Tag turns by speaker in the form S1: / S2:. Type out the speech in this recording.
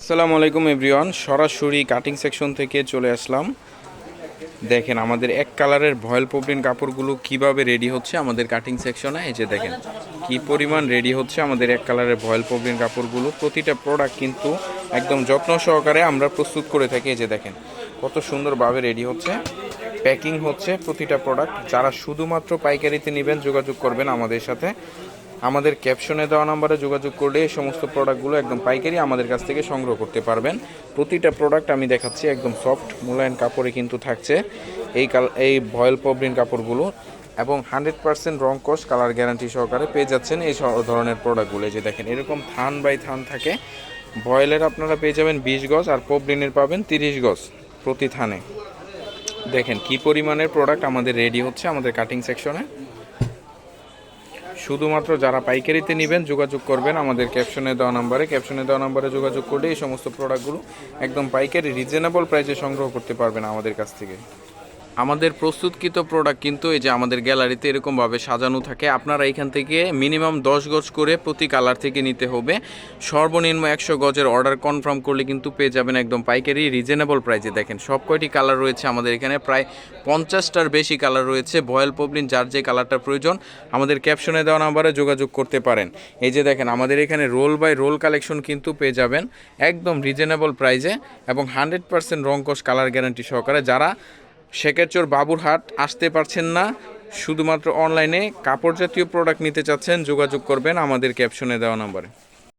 S1: আসসালামু আলাইকুম এভরিওয়ান, সরাসরি কাটিং সেকশন থেকে চলে আসলাম। দেখেন আমাদের এক কালারের ভয়েল পপ্রিন কাপড়গুলো কীভাবে রেডি হচ্ছে আমাদের কাটিং সেকশনে এই যে দেখেন কি পরিমাণ রেডি হচ্ছে আমাদের এক কালারের ভয়েল পপ্রিন কাপড়গুলো। প্রতিটা প্রোডাক্ট কিন্তু একদম যত্ন সহকারে আমরা প্রস্তুত করে থাকি, এই যে দেখেন কত সুন্দরভাবে রেডি হচ্ছে। প্যাকিং হচ্ছে প্রতিটা প্রোডাক্ট যারা শুধুমাত্র পাইকারিতে নেবেন যোগাযোগ করবেন আমাদের সাথে। আমাদের ক্যাপশনে দেওয়া নাম্বারে যোগাযোগ করলে এই সমস্ত প্রোডাক্টগুলো একদম পাইকারি আমাদের কাছ থেকে সংগ্রহ করতে পারবেন। প্রতিটা প্রোডাক্ট আমি দেখাচ্ছি, একদম সফট মোলায়েন কাপড়ে কিন্তু থাকছে। এই কাল, এই ভয়েল পবলিন কাপড়গুলো এবং হান্ড্রেড পার্সেন্ট রং কস কালার গ্যারান্টি সহকারে পেয়ে যাচ্ছেন এই ধরনের প্রোডাক্টগুলো যে দেখেন, এরকম থান বাই থান থাকে। ভয়েলের আপনারা পেয়ে যাবেন বিশ গজ আর পবলিনের পাবেন তিরিশ গজ প্রতি থানে। দেখেন কি পরিমাণের প্রোডাক্ট আমাদের রেডি হচ্ছে আমাদের কাটিং সেকশনে শুধুমাত্র যারা পাইকারিতে নেবেন যোগাযোগ করবেন। আমাদের ক্যাপশনে দেওয়া নাম্বারে ক্যাপশনে দেওয়া নাম্বারে যোগাযোগ করলে এই সমস্ত প্রোডাক্টগুলো একদম পাইকারি রিজনেবল প্রাইসে সংগ্রহ করতে পারবেন আমাদের কাছ থেকে। আমাদের প্রস্তুতকৃত প্রোডাক্ট কিন্তু এই যে আমাদের গ্যালারিতে এরকমভাবে সাজানো থাকে, আপনারা এখান থেকে মিনিমাম দশ গজ করে প্রতি কালার থেকে নিতে হবে। সর্বনিম্ন একশো গজের অর্ডার কনফার্ম করলে কিন্তু পেয়ে যাবেন একদম পাইকারি রিজনেবল প্রাইসে দেখেন, সব কয়টি কালার রয়েছে আমাদের এখানে, প্রায় পঞ্চাশটার বেশি কালার রয়েছে। বয়েল পবলিন যার যে কালারটা প্রয়োজন, আমাদের ক্যাপশনে দেওয়া নাম্বারে যোগাযোগ করতে পারেন। এই যে দেখেন, আমাদের এখানে রোল বাই রোল কালেকশন কিন্তু পেয়ে যাবেন, একদম রিজনেবল প্রাইসে এবং হান্ড্রেড পার্সেন্ট রংকশ কালার গ্যারান্টি সহকারে। যারা শেখেরচর বাবুরহাট আসতে পারছেন না। শুধুমাত্র অনলাইনে কাপড় জাতীয় প্রোডাক্ট নিতে চাচ্ছেন, যোগাযোগ করবেন আমাদের ক্যাপশনে দেওয়া নম্বরে।